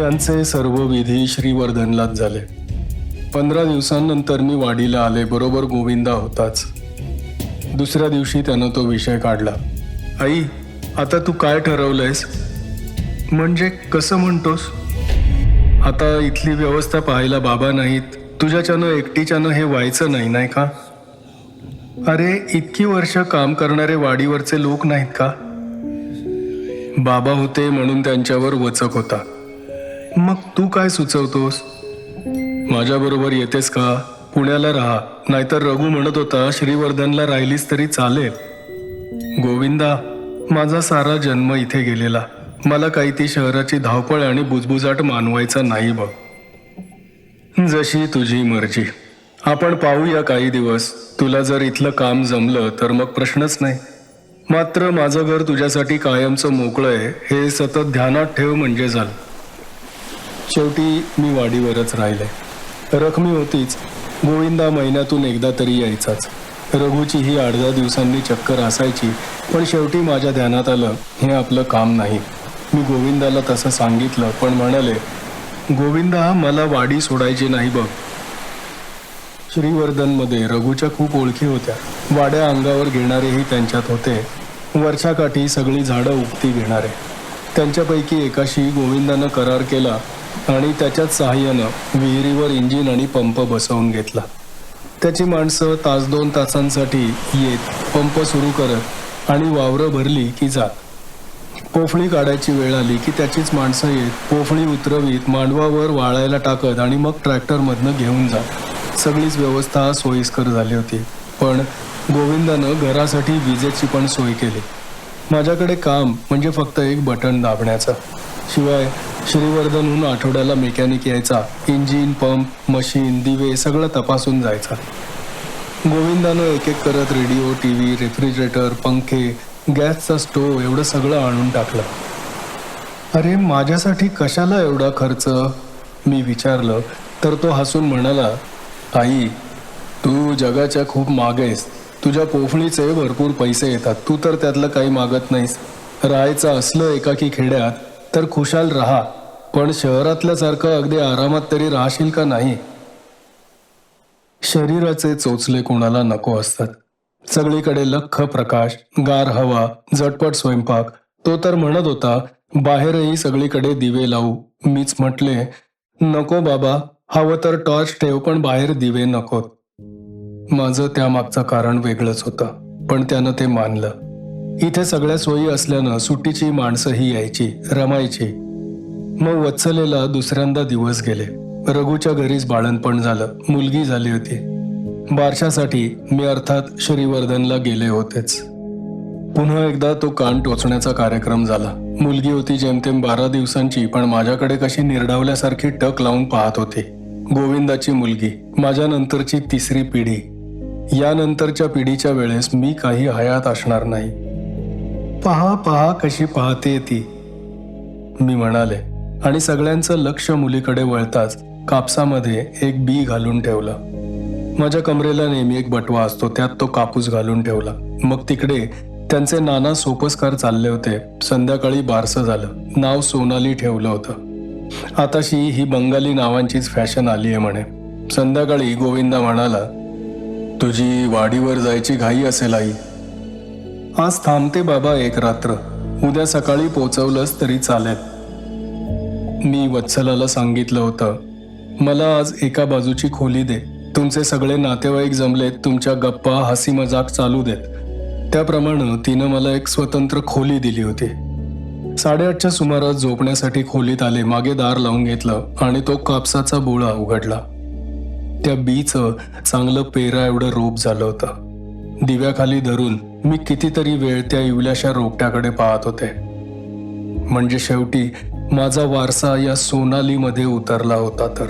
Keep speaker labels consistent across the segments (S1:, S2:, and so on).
S1: यांचे सर्व विधी श्रीवर्धनलाच झाले. पंधरा दिवसांनंतर मी वाडीला आले बरोबर गोविंदा होताच. दुसऱ्या दिवशी त्यानं तो विषय काढला. आई आता तू काय ठरवलंयस? म्हणजे कसं म्हणतोस? आता इथली व्यवस्था पाहायला बाबा नाहीत. तुझ्याच्यानं एकटीच्यानं हे व्हायचं नाही नाही का? अरे इतकी वर्ष काम करणारे वाडीवरचे लोक नाहीत का? बाबा होते म्हणून त्यांच्यावर वचक होता. मग तू काय सुचवतोस? माझ्याबरोबर येतेस का? पुण्याला राहा. नाहीतर रघु म्हणत होता श्रीवर्धनला राहिलीस तरी चालेल. गोविंदा माझा सारा जन्म इथे गेलेला. मला काही ती शहराची धावपळ आणि बुजबुजाट मानवायचा नाही बघ. जशी तुझी मर्जी. आपण पाहूया काही दिवस. तुला जर इथलं काम जमलं तर मग प्रश्नच नाही. मात्र माझं घर तुझ्यासाठी कायमचं मोकळं आहे. हे सतत ध्यानात ठेव म्हणजे झालं. शेवटी मी वाडीवरच राहिले रखमी होतीच. गोविंदा महिन्यातून एकदा तरी यायचाच. रघुची ही आठ दहा दिवसांनी चक्कर असायची पण शेवटी माझ्या ध्यानात आलं हे आपलं काम नाही. मी गोविंदाला तसं सांगितलं पण म्हणाले गोविंदा मला वाडी सोडायची नाही बघ. श्रीवर्धनमध्ये रघुच्या खूप ओळखी होत्या. वाड्या अंगावर घेणारेही त्यांच्यात होते. वर्षाकाठी सगळी झाडं उपती घेणारे. त्यांच्यापैकी एकाशी गोविंदानं करार केला आणि त्याच्याच सहाय्यानं विहिरीवर इंजिन आणि पंप बसवून घेतला. त्याची माणसं तास दोन तासांसाठी येत पंप सुरू करत आणि वावरं भरली की जात. पोफळी काढायची वेळ आली की त्याचीच माणसं येत पोफळी उतरवीत मांडवावर वाळायला टाकत आणि मग ट्रॅक्टरमधनं घेऊन जात. सगळीच व्यवस्था सोयीस्कर झाली होती. पण गोविंदानं घरासाठी विजेची पण सोय केली. माझ्याकडे काम म्हणजे फक्त एक बटन दाबण्याचं. शिवाय श्रीवर्धनहून आठवड्याला मेकॅनिक यायचा. इंजिन पंप मशीन दिवे सगळं तपासून जायचा. गोविंदानं एक एक करत रेडिओ टी व्ही रेफ्रिजरेटर पंखे गॅसचा स्टोव एवढं सगळं आणून टाकलं. अरे माझ्यासाठी कशाला एवढा खर्च? मी विचारलं. तर तो हसून म्हणाला आई तू जगाच्या खूप मागेस तुझ्या पोफळीचे भरपूर पैसे येतात. तू तर त्यातलं काही मागत नाहीस. राहायचं असलं एकाकी खेड्यात तर खुशाल राहा पण शहरातल्यासारखं अगदी आरामात तरी राहशील का नाही? शरीराचे चोचले कोणाला नको असतात. सगळीकडे लख प्रकाश गार हवा झटपट स्वयंपाक. तो तर म्हणत होता बाहेरही सगळीकडे दिवे लावू. मीच म्हटले नको बाबा हवं तर टॉर्च ठेव पण बाहेर दिवे नकोत माझं त्यामागचं कारण वेगळंच होतं पण त्यानं ते मानलं. इथे सगळ्या सोयी असल्यानं सुट्टीची माणसंही यायची रमायची. मग वत्सलेला दुसऱ्यांदा दिवस गेले. रघुच्या घरीच बाळणपण झालं. मुलगी झाली होती. बारशासाठी मी अर्थात श्रीवर्धनला गेले होतेच. पुन्हा एकदा तो कान टोचण्याचा कार्यक्रम झाला. मुलगी होती जेमतेम बारा दिवसांची पण माझ्याकडे कशी निर्डावल्यासारखी टक लावून पाहत होती. गोविंदाची मुलगी माझ्या नंतरची तिसरी पिढी. यानंतरच्या पिढीच्या वेळेस मी काही हयात असणार नाही. पहा पहा कशी पाहते ती. मी म्हणाले आणि सगळ्यांचं लक्ष मुलीकडे वळताच कापसामध्ये एक बी घालून ठेवलं. माझ्या कमरेला नेहमी एक बटवा असतो त्यात तो कापूस घालून ठेवला. मग तिकडे त्यांचे नाना सोपस्कार चालले होते. संध्याकाळी बारसं झालं. नाव सोनाली ठेवलं होतं. आताशी ही बंगाली नावांचीच फॅशन आली आहे म्हणे. संध्याकाळी गोविंदा म्हणाला तुझी वाडीवर जायची घाई असेल आई. आज थांबते बाबा एक रात्र. उद्या सकाळी पोचवलंच तरी चालेल. मी वत्सलाला सांगितलं होतं मला आज एका बाजूची खोली दे. तुमचे सगळे नातेवाईक जमलेत तुमच्या गप्पा हसी मजाक चालू देत. त्याप्रमाणे तिनं मला एक स्वतंत्र खोली दिली होती. साडेआठच्या सुमारास झोपण्यासाठी खोलीत आले मागे दार लावून घेतलं आणि तो कापसाचा बोळा उघडला. त्या बीचं चांगलं पेरा एवढं रोप झालं होतं. दिव्याखाली धरून मी कितीतरी वेळ त्या इवल्याशा रोपट्याकडे पाहत होते. म्हणजे शेवटी माझा वारसा या सोनालीमध्ये उतरला होता तर.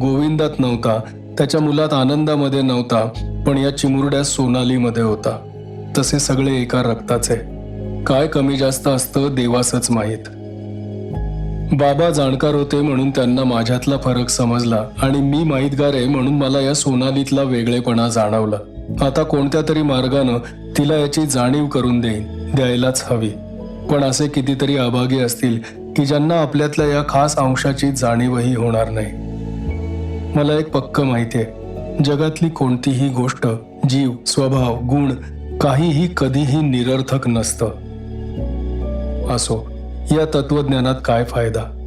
S1: गोविंदात नव्हता त्याच्या मुलात आनंदामध्ये नव्हता पण या चिमुरड्या सोनालीमध्ये होता. तसे सगळे एका रक्ताचे. काय कमी जास्त असतं देवासच माहीत. बाबा जाणकार होते म्हणून त्यांना माझ्यातला फरक समजला आणि मी माहीतगार आहे म्हणून मला या सोनालीतला वेगळेपणा जाणवला. आता कोणत्या तरी मार्गानं तिला याची जाणीव करून देईन द्यायलाच हवी. पण असे कितीतरी अभागी असतील की ज्यांना आपल्यातल्या या खास अंशाची जाणीवही होणार नाही. मला एक पक्क माहिती आहे. जगातली कोणतीही गोष्ट जीव स्वभाव गुण काहीही कधीही निरर्थक नसतं. असो या तत्वज्ञानात काय फायदा?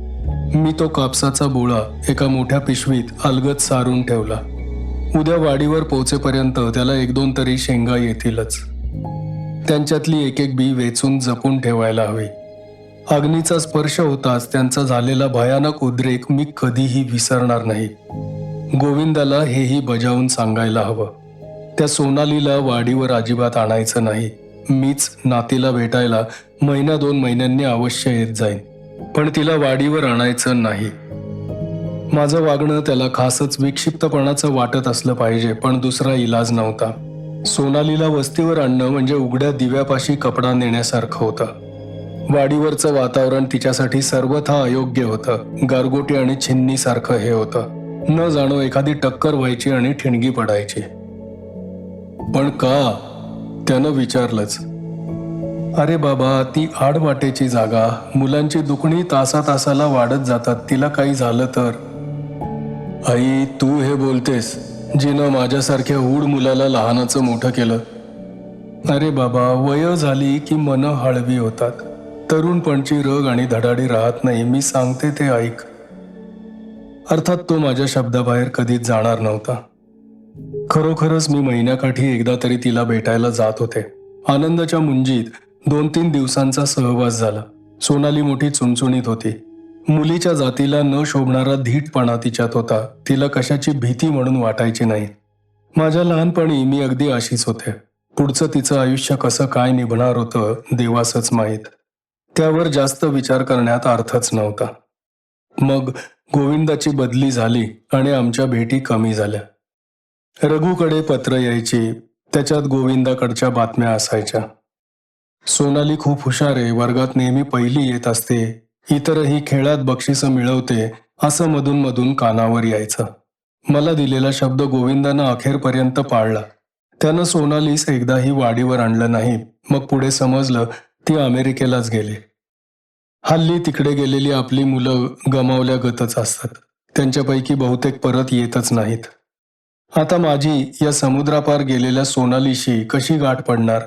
S1: मी तो कापसाचा बोळा एका मोठ्या पिशवीत अलगद सारून ठेवला. उद्या वाडीवर पोहोचेपर्यंत त्याला एक दोन तरी शेंगा येतीलच. त्यांच्यातली एक एक बी वेचून जपून ठेवायला हवी. अग्नीचा स्पर्श होताच त्यांचा झालेला भयानक उद्रेक मी कधीही विसरणार नाही. गोविंदाला हेही बजावून सांगायला हवं. त्या सोनालीला वाडीवर अजिबात आणायचं नाही. मीच नातीला भेटायला महिना दोन महिन्यांनी अवश्य येत जाईन. पण तिला वाडीवर आणायचं नाही. माझं वागणं त्याला खासच विक्षिप्तपणाचं वाटत असलं पाहिजे पण दुसरा इलाज नव्हता. सोनालीला वस्तीवर आणणं म्हणजे उघड्या दिव्यापाशी कपडा नेण्यासारखं होतं. वाडीवरचं वातावरण तिच्यासाठी सर्वथा अयोग्य होतं. गारगोटी आणि छिन्नीसारखं हे होतं. न जाणो एखादी टक्कर व्हायची आणि ठिणगी पडायची. पण का? त्यानं विचारलंच. अरे बाबा ती आडवाटेची जागा मुलांची दुखणी तासा तासाला वाढत जातात तिला काही झालं तर? आई तू हे बोलतेस जिनं माझ्यासारख्या हूड मुलाला लहानाचं मोठं केलं. अरे बाबा वय झाली की मन हळवी होतात. तरुणपणची रग आणि धडाडी राहत नाही मी सांगते ते ऐक. अर्थात तो माझ्या शब्दाबाहेर कधीच जाणार नव्हता. खरोखरच मी महिन्याकाठी एकदा तरी तिला भेटायला जात होते. आनंदाच्या मुंजीत दोन तीन दिवसांचा सहवास झाला. सोनाली मोठी चुणचुणीत होती. मुलीच्या जातीला न शोभणारा धीटपणा तिच्यात होता. तिला कशाची भीती म्हणून वाटायची नाही. माझ्या लहानपणी मी अगदी अशीच होते. पुढचं तिचं आयुष्य कसं काय निभणार होतं देवासच माहीत. त्यावर जास्त विचार करण्यात अर्थच नव्हता. मग गोविंदाची बदली झाली आणि आमच्या भेटी कमी झाल्या. रघुकडे पत्र यायची. त्याच्यात गोविंदाकडच्या बातम्या असायच्या. सोनाली खूप हुशार आहे. वर्गात नेहमी पहिली येत असते. इतरही खेळात बक्षिसं मिळवते असं मधून मधून कानावर यायचं. मला दिलेला शब्द गोविंदानं अखेरपर्यंत पाळला. त्यानं सोनालीस एकदाही वाडीवर आणलं नाही. मग पुढे समजलं ती अमेरिकेलाच गेली. हल्ली तिकडे गेलेली आपली मुलं गमावल्या गतच असतात. त्यांच्यापैकी बहुतेक परत येतच नाहीत. आता माझी या समुद्रापार गेलेल्या सोनालीशी कशी गाठ पडणार?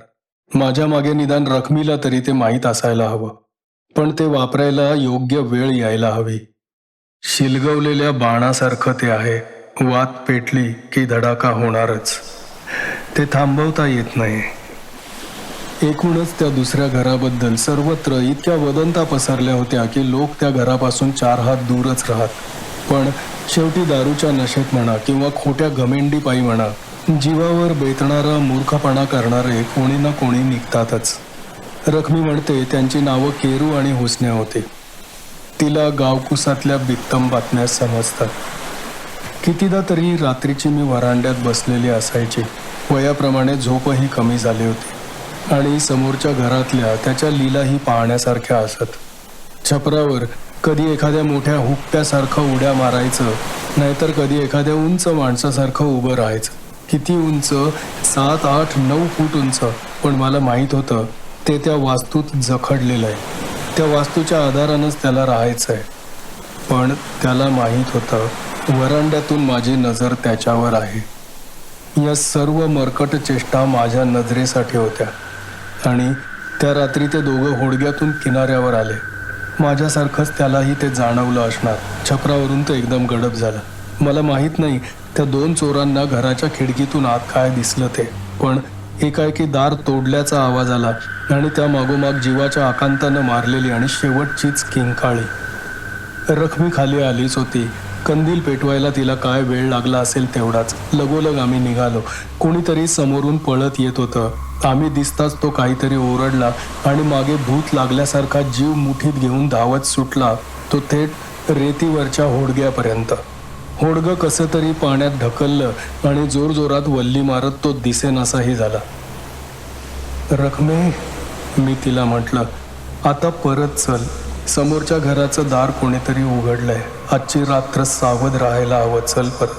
S1: माझ्या मागे निदान रखमीला तरी ते माहीत असायला हवं. पण ते वापरायला योग्य वेळ यायला हवी. शिलगवलेल्या बाणासारखं ते आहे. वात पेटली की धडाका होणारच. ते थांबवता येत नाही. एकूणच त्या दुसऱ्या घराबद्दल सर्वत्र इतक्या वदंता पसरल्या होत्या की लोक त्या घरापासून चार हात दूरच राहत. पण शेवटी दारूच्या नशेत म्हणा किंवा खोट्या घमेंडी पायी म्हणा जीवावर बेतणारा मूर्खपणा करणारे कोणी ना कोणी निघतातच. रखमी म्हणते त्यांची नावं केरू आणि हुसन्या होते. तिला गावकुसातल्या बित्तम बातम्या समजतात. कितीदा तरी रात्रीची मी वरांड्यात बसलेली असायची. वयाप्रमाणे झोपही कमी झाली होती. आणि समोरच्या घरातल्या त्याच्या लीलाही पाहण्यासारख्या असत. छपरावर कधी एखाद्या मोठ्या हुकट्यासारखं उड्या मारायचं नाहीतर कधी एखाद्या उंच माणसासारखं उभं राहायचं. किती उंच? सात आठ नऊ फूट उंच. पण मला माहीत होतं ते त्या वास्तूत जखडलेलं आहे. त्या वास्तूच्या आधारानंच त्याला राहायचं आहे. पण त्याला माहीत होतं वरांड्यातून माझी नजर त्याच्यावर आहे. या सर्व मरकट चेष्टा माझ्या नजरेसाठी होत्या. आणि त्या रात्री ते दोघं होडग्यातून किनाऱ्यावर आले. माझ्यासारखंच त्यालाही ते जाणवलं असणार. छपरावरून ते एकदम गडप झालं. मला माहीत नाही त्या दोन चोरांना घराच्या खिडकीतून आत काय दिसलं ते. पण एकाएकी दार तोडल्याचा आवाज आला आणि त्या मागोमाग जीवाच्या आकांतानं मारलेली आणि शेवटचीच किंकाळी. रखमी खाली आलीच होती. कंदील पेटवायला तिला काय वेळ लागला असेल तेवढाच. लगोलग आम्ही निघालो. कोणीतरी समोरून पळत येत होतं. आम्ही दिसताच तो काहीतरी ओरडला आणि मागे भूत लागल्यासारखा जीव मुठीत घेऊन धावत सुटला. तो थेट रेतीवरच्या होडग्यापर्यंत. होडगं कसं तरी पाण्यात ढकललं आणि जोरजोरात वल्ली मारत तो दिसेनासाही झाला. रखमे मी तिला म्हटलं आता परत चल. समोरच्या घराचं दार कोणीतरी उघडलंय. आजची रात्र सावध राहायला हवं. चल परत.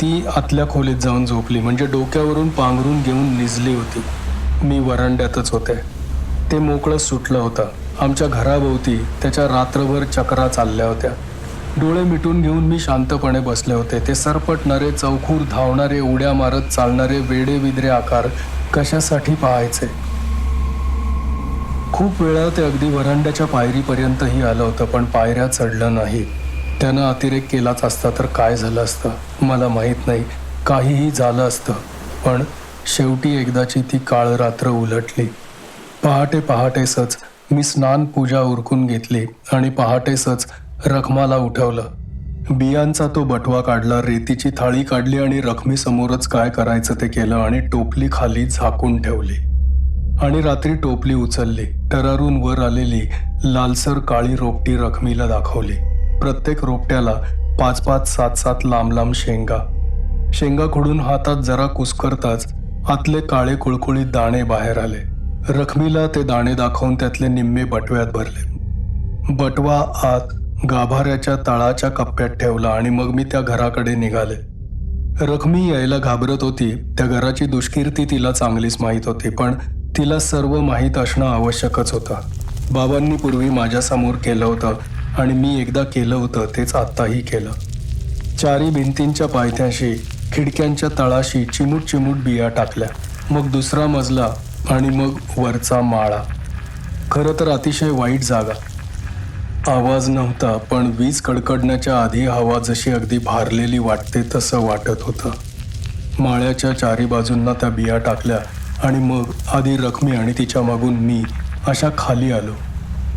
S1: ती आतल्या खोलीत जाऊन झोपली म्हणजे डोक्यावरून पांघरून घेऊन निजली होती. मी वरांड्यातच होते. ते मोकळं सुटलं होतं. आमच्या घराभोवती त्याच्या रात्रभर चक्रा चालल्या होत्या. डोळे मिटून घेऊन मी शांतपणे बसले होते. ते सरपटणारे चौखूर धावणारे उड्या मारत चालणारे वेडे विद्रे आकार कशासाठी पाहायचे? खूप वेळा ते अगदी व्हरांड्याच्या पायरीपर्यंतही आलं होतं पण पायऱ्या चढलं नाही. त्यानं अतिरेक केलाच असता तर काय झालं असतं? मला माहीत नाही. काहीही झालं असतं. पण शेवटी एकदाची ती काळ रात्र उलटली. पहाटे पहाटेसच मी स्नान पूजा उरकून घेतली आणि पहाटेसच रखमाला उठवलं. बियांचा तो बटवा काढला रेतीची थाळी काढली आणि रखमीसमोरच काय करायचं ते केलं आणि टोपली खाली झाकून ठेवली. आणि रात्री टोपली उचलली टरारून वर आलेली लालसर काळी रोपटी रखमीला दाखवली. प्रत्येक रोपट्याला पाच पाच सात सात लांब लांब शेंगा. शेंगा खोडून हातात जरा कुसकरताच आतले काळे कुळकुळीत दाणे बाहेर आले. रखमीला ते दाणे दाखवून त्यातले निम्मे बटव्यात भरले. बटवा आत गाभाऱ्याच्या तळाच्या कप्प्यात ठेवला आणि मग मी त्या घराकडे निघाले. रखमी यायला घाबरत होती. त्या घराची दुष्कीर्ती तिला चांगलीच माहीत होती पण तिला सर्व माहीत असणं आवश्यकच होतं. बाबांनी पूर्वी माझ्यासमोर केलं होतं आणि मी एकदा केलं होतं तेच आत्ताही केलं. चारी भिंतींच्या पायथ्याशी खिडक्यांच्या तळाशी चिमूट चिमूट बिया टाकल्या. मग दुसरा मजला आणि मग वरचा माळा. खरं तर अतिशय वाईट जागा. आवाज नव्हता पण वीज कडकडण्याच्या आधी हवा जशी अगदी भारलेली वाटते तसं वाटत होतं. माळ्याच्या चारी बाजूंना त्या बिया टाकल्या आणि मग आधी रखमी आणि तिच्या मागून मी अशा खाली आलो.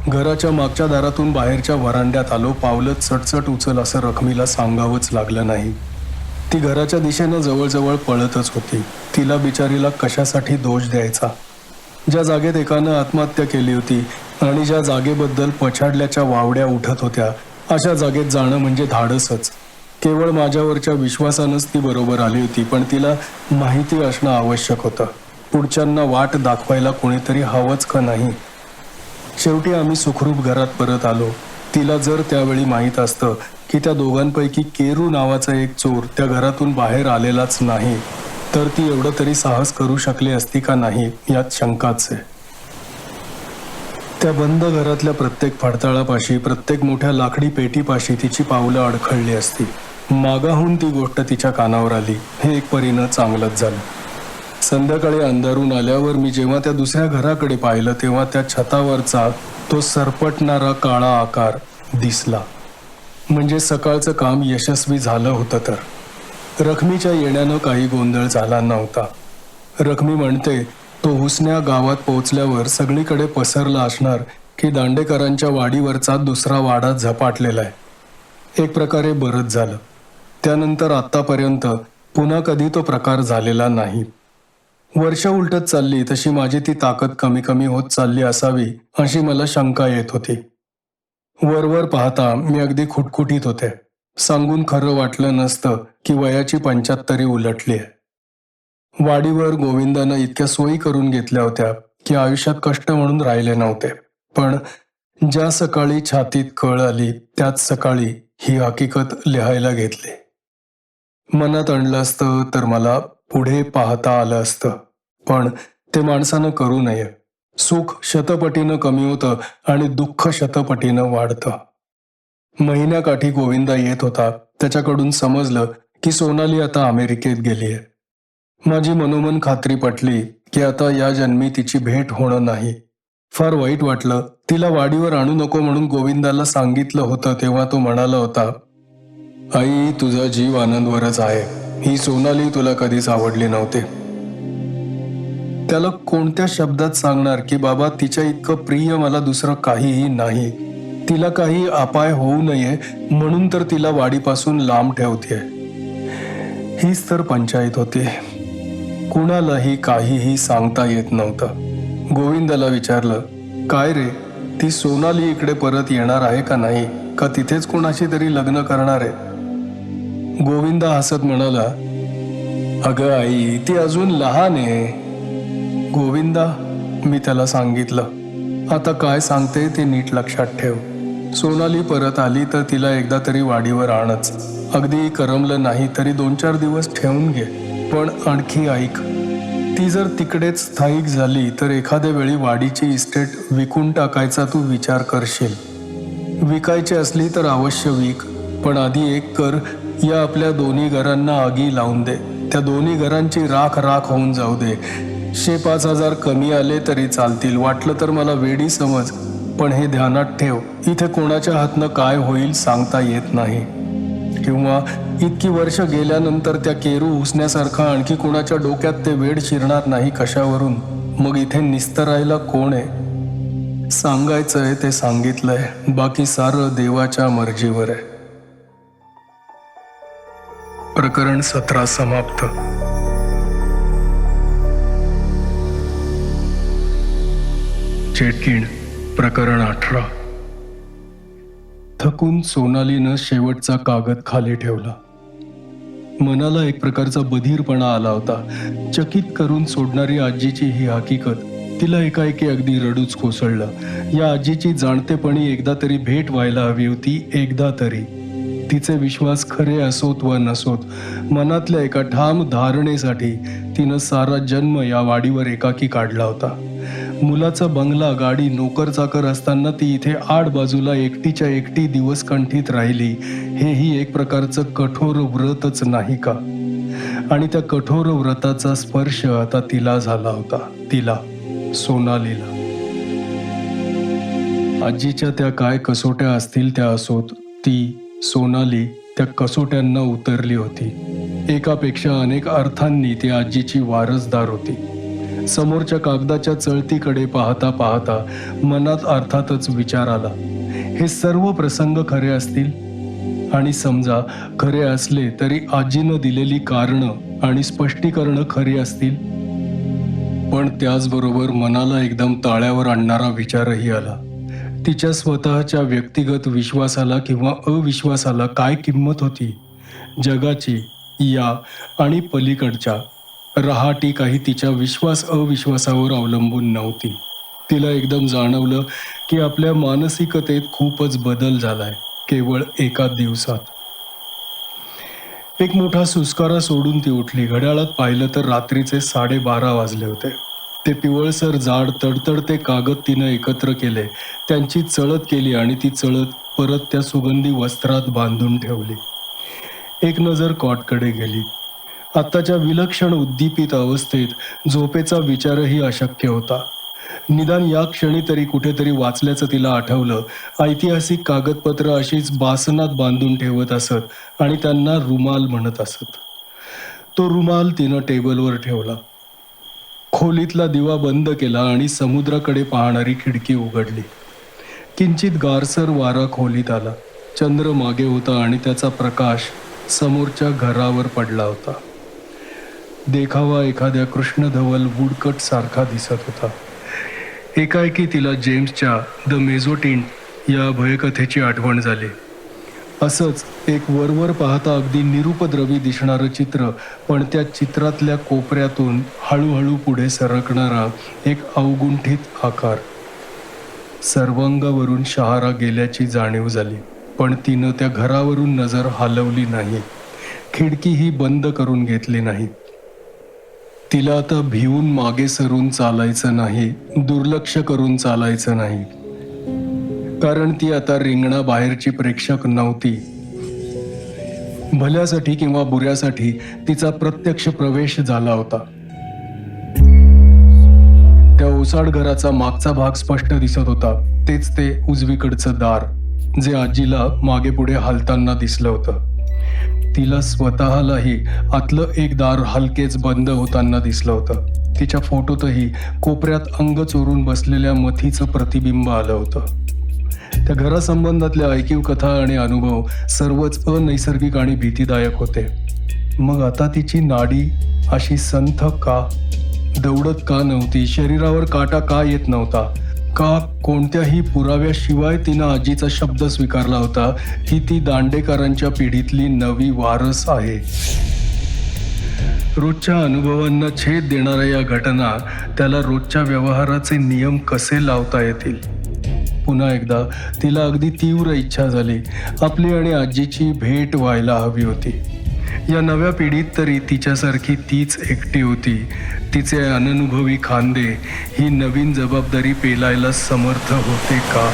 S1: घराच्या मागच्या दारातून बाहेरच्या वरांड्यात आलो पावलं चटचट उचल असं रखमीला सांगावंच लागलं नाही. ती घराच्या दिशेनं जवळजवळ पळतच होती. तिला बिचारीला कशासाठी दोष द्यायचा? ज्या जागेत एकानं आत्महत्या केली होती आणि ज्या जागेबद्दल पछाडल्याच्या वावड्या उठत होत्या अशा जागेत जाणं म्हणजे धाडसच. केवळ माझ्यावरच्या विश्वासानंच ती बरोबर आली होती पण तिला माहिती असणं आवश्यक होतं. पुढच्यांना वाट दाखवायला कोणीतरी हवंच का नाही? शेवटी आम्ही सुखरूप घरात परत आलो. तिला जर त्यावेळी माहीत असतं की त्या दोघांपैकी केरू नावाचा एक चोर त्या घरातून बाहेर आलेलाच नाही तर ती एवढं तरी साहस करू शकली असती का नाही यात शंकाच आहे. त्या बंद घरातल्या प्रत्येक फडताळापाशी प्रत्येक मोठ्या लाकडी पेटीपाशी तिची पावलं अडखळली असती. मागाहून ती गोष्ट तिच्या कानावर आली. हे एक परीनं चांगलंच झालं. संध्याकाळी अंधारून आल्यावर मी जेव्हा त्या दुसऱ्या घराकडे पाहिलं तेव्हा त्या छतावरचा तो सरपटणारा काळा आकार दिसला. म्हणजे सकाळचं काम यशस्वी झालं होतं तर. रखमीच्या येण्यानं काही गोंधळ झाला नव्हता. रखमी म्हणते तो हुसन्या गावात पोहोचल्यावर सगळीकडे पसरला असणार की दांडेकरांच्या वाडीवरचा दुसरा वाडा झपाटलेला आहे. एक प्रकारे बरंच झालं. त्यानंतर आत्तापर्यंत पुन्हा कधी तो प्रकार झालेला नाही. वर्ष उलटत चालली तशी माझी ती ताकद कमी कमी होत चालली असावी अशी मला शंका येत होती. वरवर पाहता मी अगदी खुटखुटीत होते. सांगून खरं वाटलं नसतं की वयाची पंच्याहत्तरी उलटली आहे. वाडीवर गोविंदानं इतक्या सोयी करून घेतल्या होत्या की आयुष्यात कष्ट म्हणून राहिले नव्हते. पण ज्या सकाळी छातीत कळ आली त्याच सकाळी ही हकीकत लिहायला घेतली. मनात आणलं असतं तर मला पुढे पाहता आलं असतं. पण ते माणसानं करू नये. सुख शतपटीनं कमी होतं आणि दुःख शतपटीनं वाढतं. महिन्याकाठी गोविंदा येत होता. त्याच्याकडून समजलं की सोनाली आता अमेरिकेत गेलीये. माझी मनोमन खात्री पटली की आता या जन्मी तिची भेट होणं नाही. फार वाईट वाटलं. तिला वाडीवर आणू नको म्हणून गोविंदाला सांगितलं होतं तेव्हा तो म्हणाला होता आई तुझा जीव आनंदवरच आहे. ही सोनाली तुला कधीच आवडली नव्हते. त्याला कोणत्या शब्दात सांगणार की बाबा तिच्या इतकं प्रिय मला दुसरं काहीही नाही. तिला काही अपाय होऊ नये म्हणून तर तिला वाडीपासून लांब ठेवते हीच तर पंचायत होती. कुणालाही काहीही सांगता येत नव्हतं. गोविंदाला विचारलं काय रे ती सोनाली इकडे परत येणार आहे का नाही? का तिथेच कोणाशी तरी लग्न करणार आहे? गोविंदा हसत म्हणाला अगं आई ती अजून लहान आहे. गोविंदा मी त्याला सांगितलं. आता काय सांगते ते नीट लक्षात ठेव. सोनाली परत आली तर तिला एकदा तरी वाडीवर आणच. अगदी करमलं नाही तरी दोन चार दिवस ठेवून घे. पण आणखी ऐक. ती जर तिकडेच स्थायिक झाली तर एखाद्या वेळी वाडीची इस्टेट विकून टाकायचा तू विचार करशील. विकायची असली तर अवश्य विक पण आधी एक कर या आपल्या दोन्ही घरांना आगी लावून दे. त्या दोन्ही घरांची राख राख होऊन जाऊ दे. शे पाच हजार कमी आले तरी चालतील. वाटलं तर मला वेडी समज पण हे ध्यानात ठेव. इथे कोणाच्या हातनं काय होईल सांगता येत नाही. किंवा इतकी वर्ष गेल्यानंतर त्या केरू उसण्यासारखा आणखी कोणाच्या डोक्यात ते वेड शिरणार नाही कशावरून? मग इथे निस्तरायला कोण आहे? सांगायचंय ते सांगितलंय. बाकी सारं देवाच्या मर्जीवर आहे. प्रकरण सतरा समाप्त. चेटकीण प्रकरण अठरा. थकून सोनालीनं शेवटचा कागद खाली ठेवला. मनाला एक प्रकारचा बधीरपणा आला होता. चकित करून सोडणारी आजीची ही हकीकत तिला एकाएकी अगदी रडूच कोसळलं. या आजीची जाणतेपणी एकदा तरी भेट व्हायला हवी होती एकदा तरी. तिचे विश्वास खरे असोत व नसोत मनातल्या एका ठाम धारणेसाठी तिनं सारा जन्म या वाडीवर एकाकी काढला होता. मुलाचा बंगला गाडी नोकर चाकर असताना ती इथे आड बाजूला एकटीच्या एकटी दिवस कंठीत राहिली. हेही एक प्रकारचं कठोर व्रतच नाही का? आणि त्या कठोर व्रताचा स्पर्श आता तिला झाला होता. तिला सोनालीला. आजीच्या त्या काय कसोट्या असतील त्या असोत ती सोनाली त्या कसोट्यांना उतरली होती. एकापेक्षा अनेक अर्थांनी ती आजीची वारसदार होती. समोरच्या कागदाच्या चळतीकडे पाहता पाहता मनात अर्थातच विचार आला. हे सर्व प्रसंग खरे असतील? आणि समजा खरे असले तरी आजीनं दिलेली कारणं आणि स्पष्टीकरणं खरी असतील? पण त्याचबरोबर मनाला एकदम ताळ्यावर आणणारा विचारही आला. तिच्या स्वतःच्या व्यक्तिगत विश्वासाला किंवा अविश्वासाला काय किंमत होती? जगाची या आणि पलीकडच्या. रहाटी काही तिच्या विश्वास अविश्वासावर अवलंबून नव्हती. तिला एकदम जाणवलं की आपल्या मानसिकतेत खूपच बदल झालाय केवळ एका दिवसात. एक मोठा सुस्कारा सोडून ती उठली. घड्याळात पाहिलं तर रात्रीचे साडेबारा वाजले होते. ते पिवळसर जाड तडतडते कागद तिनं एकत्र केले. त्यांची चळत केली आणि ती चळत परत त्या सुगंधी वस्त्रात बांधून ठेवली. एक नजर कॉटकडे गेली. आत्ताच्या विलक्षण उद्दीपित अवस्थेत झोपेचा विचारही अशक्य होता. निदान या क्षणी तरी कुठेतरी वाचल्याचं तिला आठवलं. ऐतिहासिक कागदपत्र अशीच बासनात बांधून ठेवत असत आणि त्यांना रुमाल म्हणत असत. तो रुमाल तिनं टेबलवर ठेवला. खोलीतला दिवा बंद केला आणि समुद्राकडे पाहणारी खिडकी उघडली. किंचित गारसर वारा खोलीत आला. चंद्र मागे होता आणि त्याचा प्रकाश समोरच्या घरावर पडला होता. देखावा एखाद्या कृष्णधवल वुडकट सारखा दिसत होता. एकाएकी तिला जेम्सच्या द मेझोटिन या भयकथेची आठवण झाली. असंच एक वरवर पाहता अगदी निरुपद्रवी दिसणारं चित्र पण त्या चित्रातल्या कोपऱ्यातून हळूहळू पुढे सरकणारा एक अवगुंठित आकार. सर्वांगावरून शहारा गेल्याची जाणीव झाली पण तिनं त्या घरावरून नजर हलवली नाही. खिडकीही बंद करून घेतली नाही. तिला आता भिवून मागे सरून चालायचं नाही दुर्लक्ष करून चालायचं नाही. कारण ती आता रिंगणा बाहेरची प्रेक्षक नव्हती. भल्यासाठी किंवा बुऱ्यासाठी तिचा प्रत्यक्ष प्रवेश झाला होता. त्या ओसाड घराचा मागचा भाग स्पष्ट दिसत होता. तेच ते उजवीकडचं दार जे आजीला मागे पुढे हालताना दिसलं होतं. तिला स्वतःलाही आतलं एक दार हलकेच बंद होताना दिसलं होतं. तिच्या फोटोतही कोपऱ्यात अंग चोरून बसलेल्या मथीचं प्रतिबिंब आलं होतं. त्या घरासंबंधातल्या ऐकीव कथा आणि अनुभव सर्वच अनैसर्गिक आणि भीतीदायक होते. मग आता तिची नाडी अशी संथ का? दौडत का नव्हती? शरीरावर काटा का येत नव्हता? का कोणत्याही पुराव्याशिवाय तिनं आजीचा शब्द स्वीकारला होता की ती दांडेकरांच्या पिढीतली नवी वारस आहे. रोजच्या अनुभवांना छेद देणाऱ्या या घटना त्याला रोजच्या व्यवहाराचे नियम कसे लावता येतील? पुन्हा एकदा तिला अगदी तीव्र इच्छा झाली. आपली आणि आजीची भेट व्हायला हवी होती. या नव्या पिढीत तरी तिच्यासारखी तीच एकटी होती. तिचे अननुभवी खांदे ही नवीन जबाबदारी पेलायला समर्थ होते का?